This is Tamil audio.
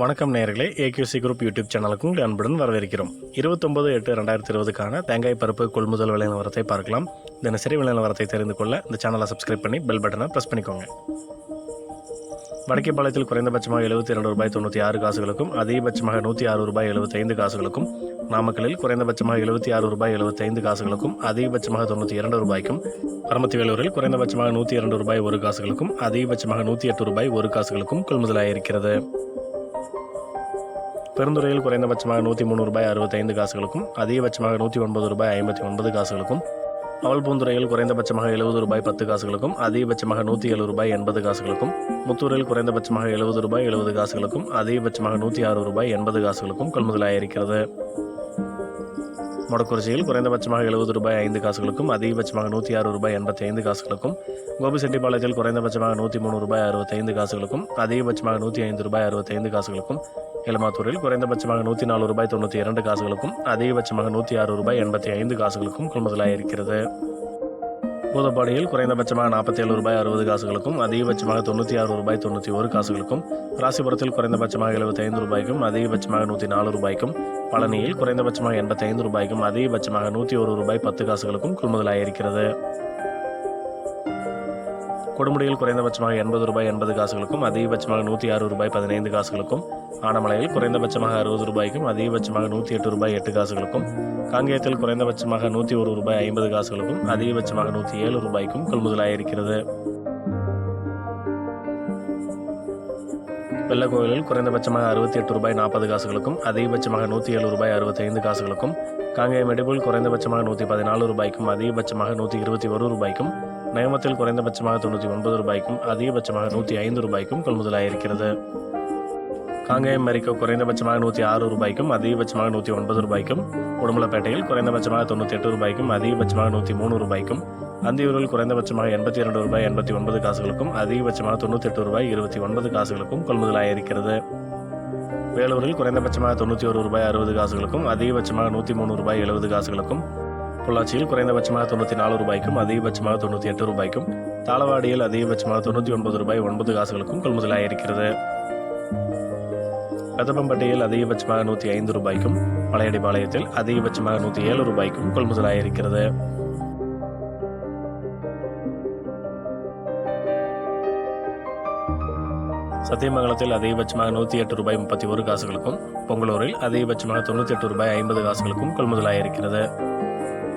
வணக்கம் நேர்களே ஏகியூசி குரூப் யூடியூப் சேனலுக்கு உங்களை அன்புடன் வரவேற்கிறோம். இருபத்தொன்பது எட்டு ரெண்டாயிரத்தி இருபதுக்கான தேங்காய் பருப்பு கொள்முதல் விலை நிலவரத்தை பார்க்கலாம். தினசரி விலை நிலவரத்தை தெரிந்து கொள்ள இந்த சேனலை சப்ஸ்கிரைப் பண்ணி பெல் பட்டனை ப்ரெஸ் பண்ணிக்கோங்க. வடக்கேபாளையத்தில் குறைந்தபட்சமாக எழுபத்தி ரெண்டு ரூபாய் தொண்ணூற்றி ஆறு காசுகளுக்கும் அதிகபட்சமாக நூற்றி ஆறு ரூபாய் எழுபத்தைந்து காசுகளுக்கும் நாமக்கலில் குறைந்தபட்சமாக எழுபத்தி ஆறு ரூபாய் எழுபத்தைந்து காசுகளுக்கும் அதிகபட்சமாக தொண்ணூற்றி இரண்டு ரூபாய்க்கும் பரமத்தி வேலூரில் குறைந்தபட்சமாக நூற்றி இரண்டு ரூபாய் ஒரு காசுகளுக்கும் அதிகபட்சமாக நூற்றி எட்டு ரூபாய் ஒரு காசுகளுக்கும் கொள்முதலாயிருக்கிறது. பெருந்துறையில் குறைந்தபட்சமாக நூற்றி மூணு ரூபாய் அறுபத்தைந்து காசுகளுக்கும் அதிகபட்சமாக நூற்றி ஒன்பது ரூபாய் ஐம்பத்தி ஒன்பது காசுகளுக்கும் அவல்பூந்துறையில் குறைந்தபட்சமாக எழுபது ரூபாய் பத்து காசுகளுக்கும் அதிகபட்சமாக நூற்றி ஏழு ரூபாய் எண்பது காசுகளுக்கும் முத்தூரில் குறைந்தபட்சமாக எழுபது ரூபாய் எழுபது காசுகளுக்கும் அதிகபட்சமாக நூற்றி ஆறு ரூபாய் எண்பது காசுகளுக்கும் கொள்முதலாயிருக்கிறது மொடக்குறிச்சியில் குறைந்தபட்சமாக எழுபது ரூபாய் ஐந்து காசுகளுக்கும் அதிகபட்சமாக நூற்றி ஆறு ரூபாய் எண்பத்தி ஐந்து காசுகளுக்கும் கோபிசெட்டிப்பாளையத்தில் குறைந்தபட்சமாக நூற்றி மூணு ரூபாய் அறுபத்தைந்து காசுகளுக்கும் அதிகபட்சமாக நூற்றி ஐந்து ரூபாய் அறுபத்தைந்து காசுகளுக்கும் எலமாத்தூரில் குறைந்தபட்சமாக நூற்றி நாலு ரூபாய் தொண்ணூற்றி இரண்டு காசுகளுக்கும் அதிகபட்சமாக நூற்றி ஆறு ரூபாய் எண்பத்தி ஐந்து காசுகளுக்கும் கொள்முதலாயிருக்கிறது பூதப்பாடியில் குறைந்தபட்சமாக நாற்பத்தி ஏழு ரூபாய் அறுபது காசுகளுக்கும் அதிகபட்சமாக தொண்ணூற்றி ஆறு ரூபாய் தொண்ணூற்றி ஒரு காசுகளுக்கும் ராசிபுரத்தில் குறைந்தபட்சமாக எழுபத்தைந்து ரூபாய்க்கும் அதிகபட்சமாக நூற்றி நாலு ரூபாய்க்கும் பழனியில் குறைந்தபட்சமாக எண்பத்தி ஐந்து ரூபாய்க்கும் அதிகபட்சமாக நூற்றி ஒரு ரூபாய் பத்து காசுகளுக்கும் கொள்முதலாயிருக்கிறது கொடுமுடியில் குறைந்தபட்சமாக எண்பது ரூபாய் எண்பது காசுகளுக்கும் அதிகபட்சமாக நூற்றி ஆறு ரூபாய் பதினைந்து காசுகளுக்கும். ஆனமலையில் குறைந்தபட்சமாக அறுபது ரூபாய்க்கும் அதிகபட்சமாக நூற்றி எட்டு ரூபாய் எட்டு காசுகளுக்கும். காங்கேயத்தில் குறைந்தபட்சமாக நூற்றி ஒரு ரூபாய் ஐம்பது காசுகளுக்கும் அதிகபட்சமாக நூற்றி ஏழு ரூபாய்க்கும் கொள்முதலாயிருக்கிறது. வெள்ளக்கோவிலில் குறைந்தபட்சமாக அறுபத்தி எட்டு ரூபாய் நாற்பது காசுகளுக்கும் அதிகபட்சமாக நூற்றி ஏழு ரூபாய் அறுபத்தைந்து காசுகளுக்கும். காங்கேயம் எடுப்பில் குறைந்தபட்சமாக நூற்றி பதினாலு ரூபாய்க்கும் அதிகபட்சமாக நூற்றி இருபத்தி ஒரு ரூபாய்க்கும். நேமத்தில் குறைந்தபட்சமாக தொண்ணூற்றி ஒன்பது ரூபாய்க்கும் அதிகபட்சமாக நூற்றி ஐந்து ரூபாய்க்கும் கொள்முதலாயிருக்கிறது. காங்கேயம் மரிக்கோ குறைந்தபட்சமாக நூற்றி ஆறு ரூபாய்க்கும் அதிகபட்சமாக நூற்றி ஒன்பது ரூபாய்க்கும் உடுமலைப்பேட்டையில் குறைந்தபட்சமாக தொண்ணூற்றி எட்டு ரூபாய்க்கும் அதிகபட்சமாக நூற்றி மூணு ரூபாய்க்கும் அந்தியூரில் குறைந்தபட்சமாக எண்பத்தி இரண்டு ரூபாய் எண்பத்தி ஒன்பது காசுகளுக்கும் அதிகபட்சமாக தொண்ணூற்றி எட்டு ரூபாய் இருபத்தி ஒன்பது காசுகளுக்கும் கொள்முதலாயிருக்கிறது. வேலூரில் குறைந்தபட்சமாக தொண்ணூற்றி ஒரு ரூபாய் அறுபது காசுகளுக்கும் அதிகபட்சமாக நூற்றி மூணு ரூபாய் எழுபது காசுகளுக்கும் பொள்ளாச்சியில் குறைந்தபட்சமாக தொண்ணூற்றி நாலு ரூபாய்க்கும் அதிகபட்சமாக தொண்ணூற்றி எட்டு ரூபாய்க்கும் தாளவாடியில் அதிகபட்சமாக தொண்ணூற்றி ஒன்பது ரூபாய் ஒன்பது காசுகளுக்கும் கொள்முதலாயிருக்கிறது பெதப்பம்பட்டியில் அதிகபட்சமாக நூற்றி ஐந்து ரூபாய்க்கும் பழையடிபாளையத்தில் அதிகபட்சமாக நூற்றி ஏழு ரூபாய்க்கும் கொள்முதலாக இருக்கிறது. சத்தியமங்கலத்தில் அதிகபட்சமாக நூற்றி எட்டு ரூபாய் முப்பத்தி ஒரு காசுகளுக்கும் பொங்கலூரில் அதிகபட்சமாக தொண்ணூற்றி எட்டு ரூபாய் ஐம்பது காசுகளுக்கும் கொள்முதலாயிருக்கிறது